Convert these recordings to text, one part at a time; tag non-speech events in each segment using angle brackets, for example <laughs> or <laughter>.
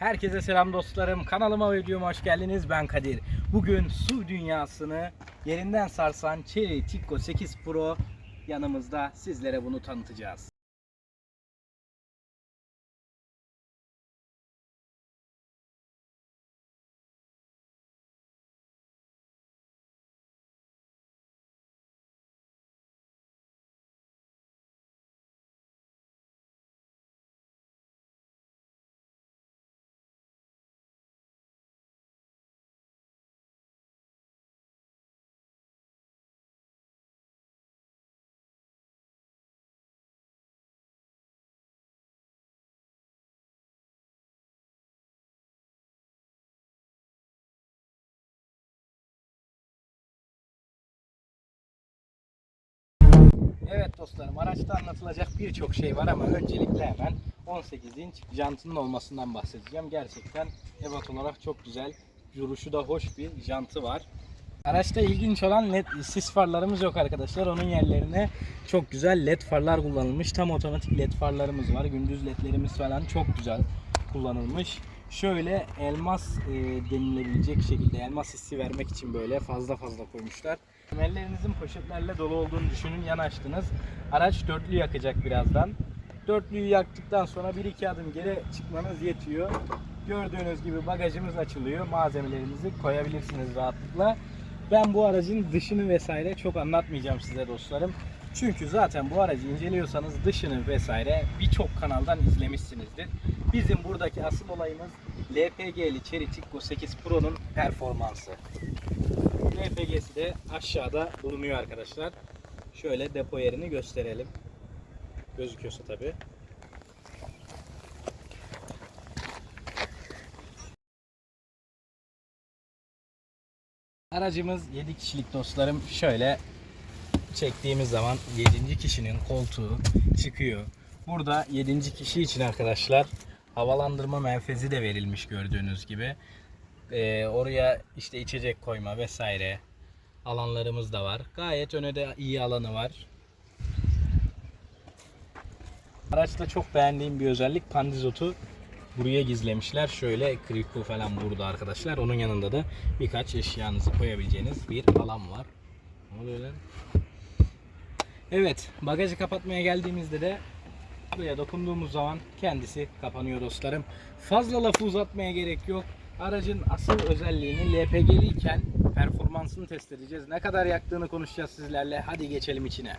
Herkese selam dostlarım. Kanalıma ve videoma hoş geldiniz. Ben Kadir. Bugün su dünyasını yerinden sarsan Cherry Tikko 8 Pro yanımızda. Sizlere bunu tanıtacağız. Evet dostlarım araçta anlatılacak birçok şey var ama öncelikle hemen 18 inç jantının olmasından bahsedeceğim. Gerçekten ebat olarak çok güzel, duruşu da hoş bir jantı var. Araçta ilginç olan led sis farlarımız yok arkadaşlar. Onun yerlerine çok güzel led farlar kullanılmış. Tam otomatik led farlarımız var. Gündüz ledlerimiz falan çok güzel kullanılmış. Şöyle elmas e, denilebilecek şekilde elmas hissi vermek için böyle fazla fazla koymuşlar. Ellerinizin poşetlerle dolu olduğunu düşünün yanaştınız. Araç dörtlü yakacak birazdan. Dörtlüyü yaktıktan sonra bir iki adım geri çıkmanız yetiyor. Gördüğünüz gibi bagajımız açılıyor. Malzemelerinizi koyabilirsiniz rahatlıkla. Ben bu aracın dışını vesaire çok anlatmayacağım size dostlarım. Çünkü zaten bu aracı inceliyorsanız dışını vesaire birçok kanaldan izlemişsinizdir. Bizim buradaki asıl olayımız LPG'li Cherry Tikko 8 Pro'nun performansı. LPG'si de aşağıda bulunuyor arkadaşlar. Şöyle depo yerini gösterelim. Gözüküyorsa tabi. Aracımız 7 kişilik dostlarım. Şöyle çektiğimiz zaman 7. kişinin koltuğu çıkıyor. Burada 7. kişi için arkadaşlar havalandırma menfezi de verilmiş gördüğünüz gibi. Ee, oraya işte içecek koyma vesaire alanlarımız da var. Gayet öne de iyi alanı var. Araçta çok beğendiğim bir özellik pandizotu buraya gizlemişler. Şöyle kriku falan burada arkadaşlar. Onun yanında da birkaç eşyanızı koyabileceğiniz bir alan var. Ne oluyor lan? Evet, bagajı kapatmaya geldiğimizde de buraya dokunduğumuz zaman kendisi kapanıyor dostlarım. Fazla lafı uzatmaya gerek yok. Aracın asıl özelliğini LPG'liyken performansını test edeceğiz. Ne kadar yaktığını konuşacağız sizlerle. Hadi geçelim içine.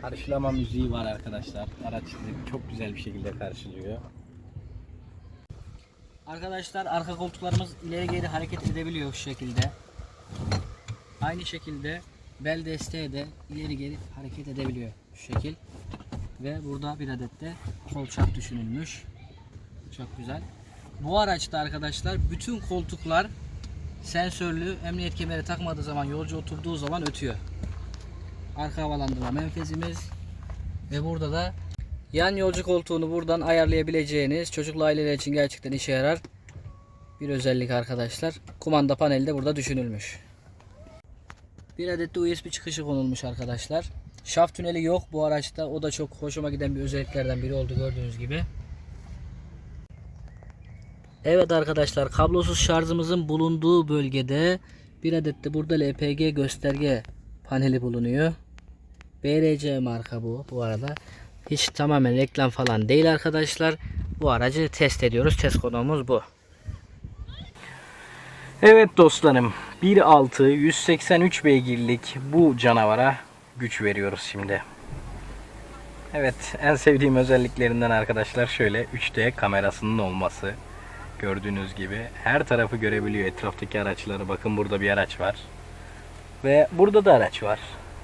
Karşılama müziği var arkadaşlar. Araç çok güzel bir şekilde karşılıyor. Arkadaşlar arka koltuklarımız ileri geri hareket edebiliyor şu şekilde. Aynı şekilde bel desteği de ileri geri hareket edebiliyor şu şekil. Ve burada bir adet de kolçak düşünülmüş. Çok güzel. Bu araçta arkadaşlar bütün koltuklar sensörlü emniyet kemeri takmadığı zaman yolcu oturduğu zaman ötüyor. Arka havalandırma menfezimiz ve burada da yan yolcu koltuğunu buradan ayarlayabileceğiniz çocuklu aileler için gerçekten işe yarar bir özellik arkadaşlar. Kumanda paneli de burada düşünülmüş. Bir adet de USB çıkışı konulmuş arkadaşlar. Şaft tüneli yok bu araçta. O da çok hoşuma giden bir özelliklerden biri oldu gördüğünüz gibi. Evet arkadaşlar kablosuz şarjımızın bulunduğu bölgede bir adet de burada LPG gösterge paneli bulunuyor. BRC marka bu bu arada. Hiç tamamen reklam falan değil arkadaşlar. Bu aracı test ediyoruz. Test konuğumuz bu. Evet dostlarım 1.6 183 beygirlik bu canavara güç veriyoruz şimdi. Evet en sevdiğim özelliklerinden arkadaşlar şöyle 3D kamerasının olması. Gördüğünüz gibi her tarafı görebiliyor etraftaki araçları. Bakın burada bir araç var. Ve burada da araç var.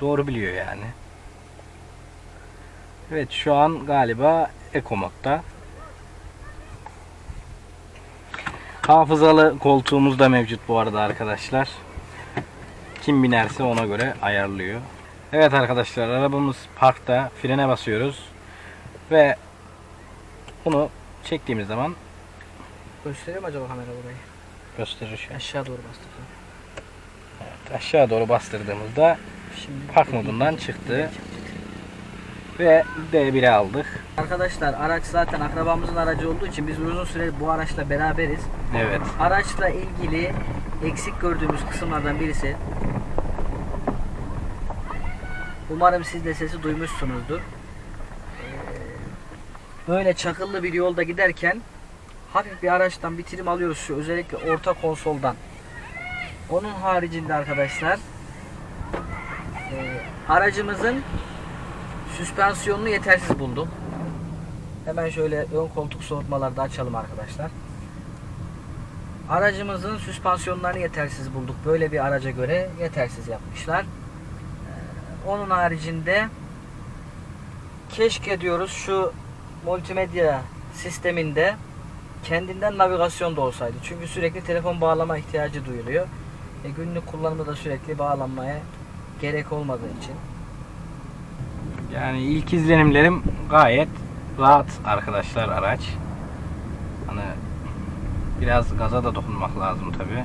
Doğru biliyor yani. Evet şu an galiba Eco modda. Hafızalı koltuğumuz da mevcut bu arada arkadaşlar. Kim binerse ona göre ayarlıyor. Evet arkadaşlar arabamız parkta frene basıyoruz. Ve bunu çektiğimiz zaman Gösteriyor mu acaba kamera burayı? gösterir şu an. Aşağı doğru bastık. Evet. aşağı doğru bastırdığımızda Şimdi park modundan çıktı. Ve D1'e aldık. Arkadaşlar araç zaten akrabamızın aracı olduğu için biz uzun süre bu araçla beraberiz. Evet. Araçla ilgili eksik gördüğümüz kısımlardan birisi Umarım siz de sesi duymuşsunuzdur. Ee, Böyle çakıllı bir yolda giderken hafif bir araçtan bitirim alıyoruz şu özellikle orta konsoldan. Onun haricinde arkadaşlar e, aracımızın süspansiyonunu yetersiz buldum. Hemen şöyle ön koltuk soğutmaları da açalım arkadaşlar. Aracımızın süspansiyonlarını yetersiz bulduk. Böyle bir araca göre yetersiz yapmışlar. Ee, Onun haricinde keşke diyoruz şu multimedya sisteminde kendinden navigasyon da olsaydı. Çünkü sürekli telefon bağlama ihtiyacı duyuluyor. E, günlük kullanımda da sürekli bağlanmaya gerek olmadığı için. Yani ilk izlenimlerim gayet rahat arkadaşlar araç. Hani biraz gaza da dokunmak lazım tabi.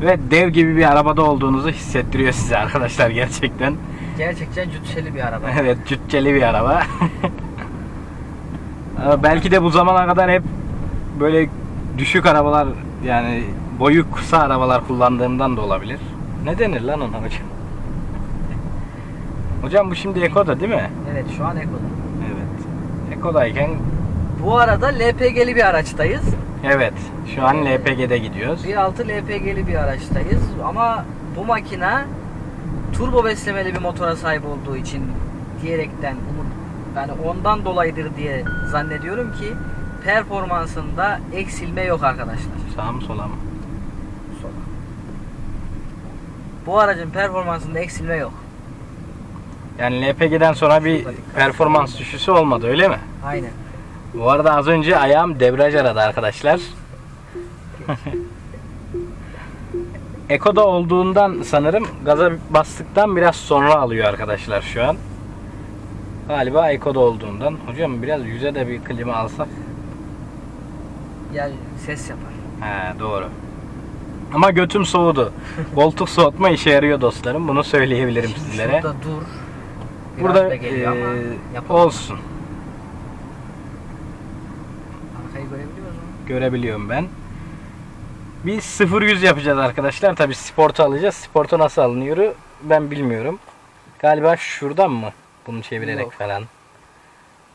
Ve dev gibi bir arabada olduğunuzu hissettiriyor size arkadaşlar gerçekten. Gerçekten cütseli bir araba. <laughs> Evet cücceli bir araba. Ama <laughs> Belki de bu zamana kadar hep böyle düşük arabalar yani boyu kısa arabalar kullandığımdan da olabilir. Ne denir lan ona hocam? Hocam bu şimdi Eko'da değil mi? Evet şu an Eko'da. Evet. Eko'dayken Bu arada LPG'li bir araçtayız. evet şu an LPG'de gidiyoruz. 1.6 LPG'li bir araçtayız ama bu makine turbo beslemeli bir motora sahip olduğu için diyerekten umut yani ondan dolayıdır diye zannediyorum ki performansında eksilme yok arkadaşlar. Sağ mı sola mı? Bu aracın performansında eksilme yok. Yani LPG'den sonra bir performans düşüşü olmadı öyle mi? Aynen. Bu arada az önce ayağım debriyaj aradı arkadaşlar. <laughs> Eko'da olduğundan sanırım gaza bastıktan biraz sonra alıyor arkadaşlar şu an. Galiba Eko'da olduğundan. Hocam biraz yüze de bir klima alsak. Ya ses yapar. He doğru. Ama götüm soğudu. <laughs> Koltuk soğutma işe yarıyor dostlarım. Bunu söyleyebilirim Şimdi sizlere. Şurada dur. Biraz Burada da geliyor ama olsun. Arkayı görebiliyor musun? görebiliyorum ben. Bir 0-100 yapacağız arkadaşlar. Tabi sportu alacağız. Sportu nasıl alınıyor ben bilmiyorum. Galiba şuradan mı? Bunu çevirerek Yok. falan.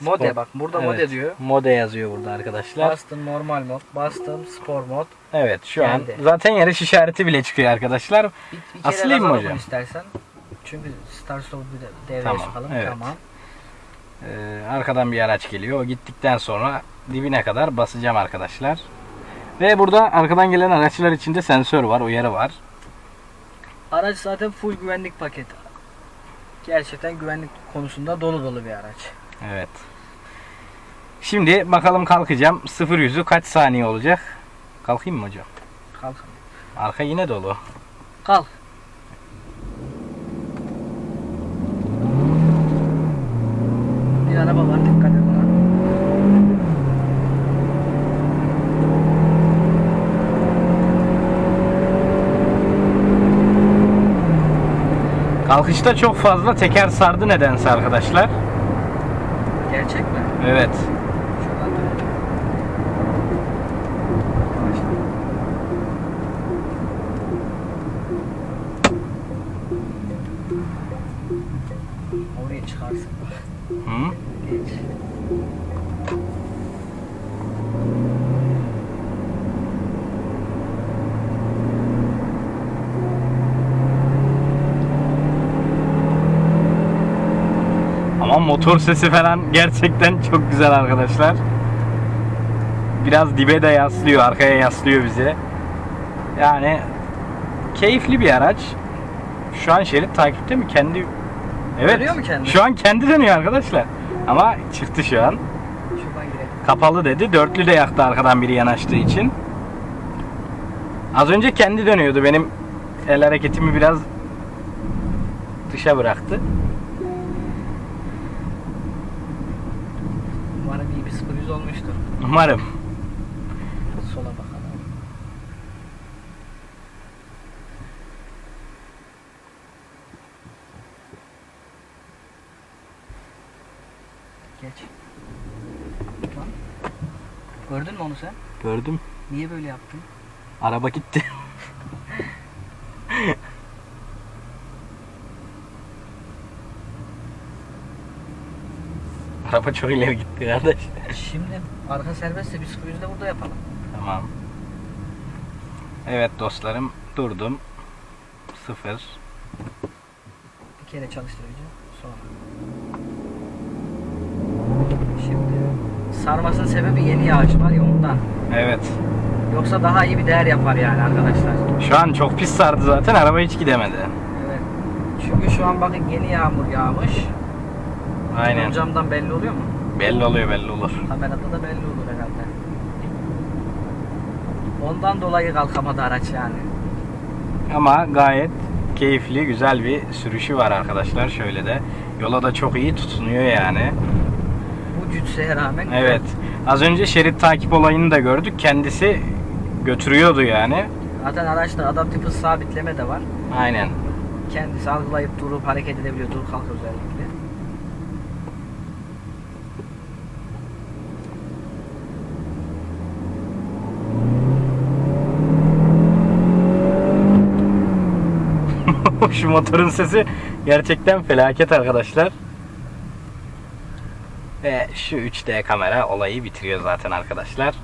Mode Spor- bak burada Evet, mode diyor. Mode yazıyor burada arkadaşlar. Bastım normal mod, bastım spor mod. Evet şu an Geldi. zaten yarış işareti bile çıkıyor arkadaşlar. Bir, bir Asılayım mı hocam? istersen. Çünkü start stop'u devreye Tamam, sokalım. evet. Tamam. Ee, arkadan bir araç geliyor. O gittikten sonra dibine kadar basacağım arkadaşlar. Ve burada arkadan gelen araçlar içinde sensör var, uyarı var. Araç zaten full güvenlik paketi. Gerçekten güvenlik konusunda dolu dolu bir araç. Evet. Şimdi bakalım kalkacağım. 0 yüzü kaç saniye olacak? Kalkayım mı hocam? Kalk. Arka yine dolu. Kalk. Bir araba var dikkat ona. Kalkışta çok fazla teker sardı nedense arkadaşlar. Gerçek mi? Evet. Oraya çıkarsın. Hı? Ama motor sesi falan gerçekten çok güzel arkadaşlar. Biraz dibe de yaslıyor, arkaya yaslıyor bizi. Yani keyifli bir araç. Şu an şerit takipte mi? Kendi Evet. Dönüyor mu kendi? Şu an kendi dönüyor arkadaşlar. Ama çıktı şu an. Kapalı dedi. Dörtlü de yaktı arkadan biri yanaştığı için. Az önce kendi dönüyordu. Benim el hareketimi biraz dışa bıraktı. Umarım iyi bir 0 olmuştur. Umarım. Sola bakalım. Geç. Lan. Sen? Gördüm. Niye böyle yaptın? Araba gitti. <laughs> Araba çok ileri gitti kardeş. Şimdi arka serbestse biz cruise de burada yapalım. Tamam. Evet dostlarım durdum. Sıfır. Bir kere çalıştıracağım. Sonra. Şimdi sarmasının sebebi yeni yağış var ya ondan. Evet. Yoksa daha iyi bir değer yapar yani arkadaşlar. Şu an çok pis sardı zaten araba hiç gidemedi. Evet. Çünkü şu an bakın yeni yağmur yağmış. Aynen. Camdan belli oluyor mu? Belli oluyor belli olur. Kamerada da belli olur herhalde. Ondan dolayı kalkamadı araç yani. Ama gayet keyifli, güzel bir sürüşü var arkadaşlar. Şöyle de yola da çok iyi tutunuyor yani. Cütseye rağmen Evet. Az önce şerit takip olayını da gördük. Kendisi götürüyordu yani. Zaten araçta adaptif hız sabitleme de var. Aynen. Kendisi algılayıp durup hareket edebiliyor. Dur kalk özellikle. <laughs> Şu motorun sesi gerçekten felaket arkadaşlar. Şu 3D kamera olayı bitiriyor zaten arkadaşlar.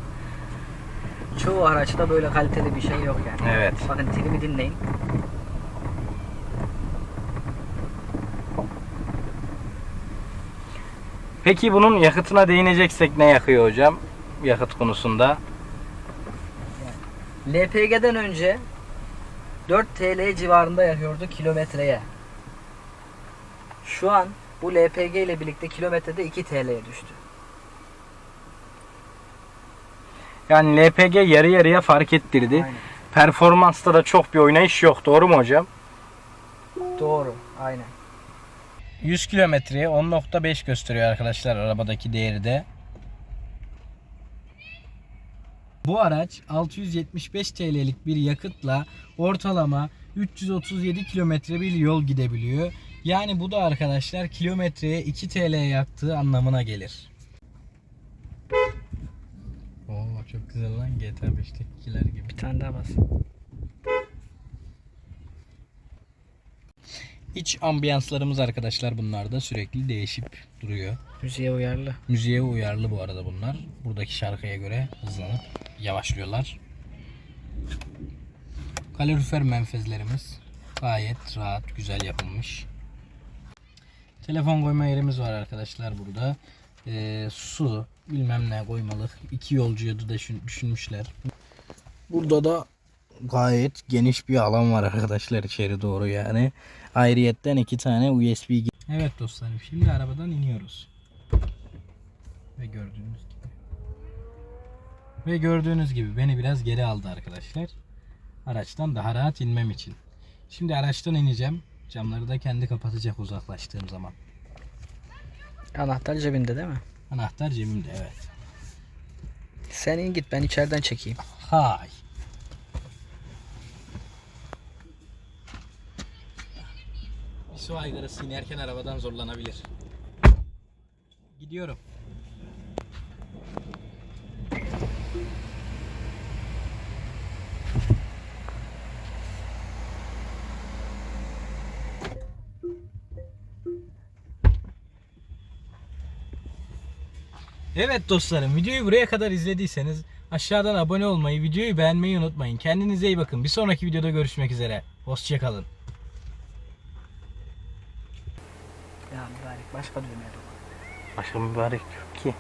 Çoğu araçta böyle kaliteli bir şey yok yani. Evet. Bakın trimi dinleyin. Peki bunun yakıtına değineceksek ne yakıyor hocam? Yakıt konusunda. LPG'den önce 4 TL civarında yakıyordu kilometreye. Şu an bu LPG ile birlikte kilometrede 2 TL'ye düştü. Yani LPG yarı yarıya fark ettirdi. Aynen. Performansta da çok bir oynayış yok. Doğru mu hocam? Doğru. Aynen. 100 kilometreye 10.5 gösteriyor arkadaşlar arabadaki değeri de. Bu araç 675 TL'lik bir yakıtla ortalama 337 kilometre bir yol gidebiliyor. Yani bu da arkadaşlar kilometreye 2 TL yaktığı anlamına gelir. Oo çok güzel lan GTA 5'tekiler gibi. Bir tane daha bas. İç ambiyanslarımız arkadaşlar bunlar da sürekli değişip duruyor. Müziğe uyarlı. Müziğe uyarlı bu arada bunlar. Buradaki şarkıya göre hızlanıp yavaşlıyorlar. Kalorifer menfezlerimiz gayet rahat, güzel yapılmış. Telefon koyma yerimiz var arkadaşlar burada. Ee, su, bilmem ne koymalık. iki yolcuyu da düşün- düşünmüşler. Burada da gayet geniş bir alan var arkadaşlar içeri doğru yani. Ayrıyetten iki tane USB Evet dostlarım şimdi arabadan iniyoruz. Ve gördüğünüz gibi. Ve gördüğünüz gibi beni biraz geri aldı arkadaşlar. Araçtan daha rahat inmem için. Şimdi araçtan ineceğim. Camları da kendi kapatacak uzaklaştığım zaman. Anahtar cebinde değil mi? Anahtar cebimde evet. Sen in git ben içeriden çekeyim. Hay. Bir su aygarası inerken arabadan zorlanabilir. Gidiyorum. Evet dostlarım videoyu buraya kadar izlediyseniz aşağıdan abone olmayı, videoyu beğenmeyi unutmayın. Kendinize iyi bakın. Bir sonraki videoda görüşmek üzere. Hoşçakalın. Ya mübarek başka düğmeye Başka mübarek yok ki.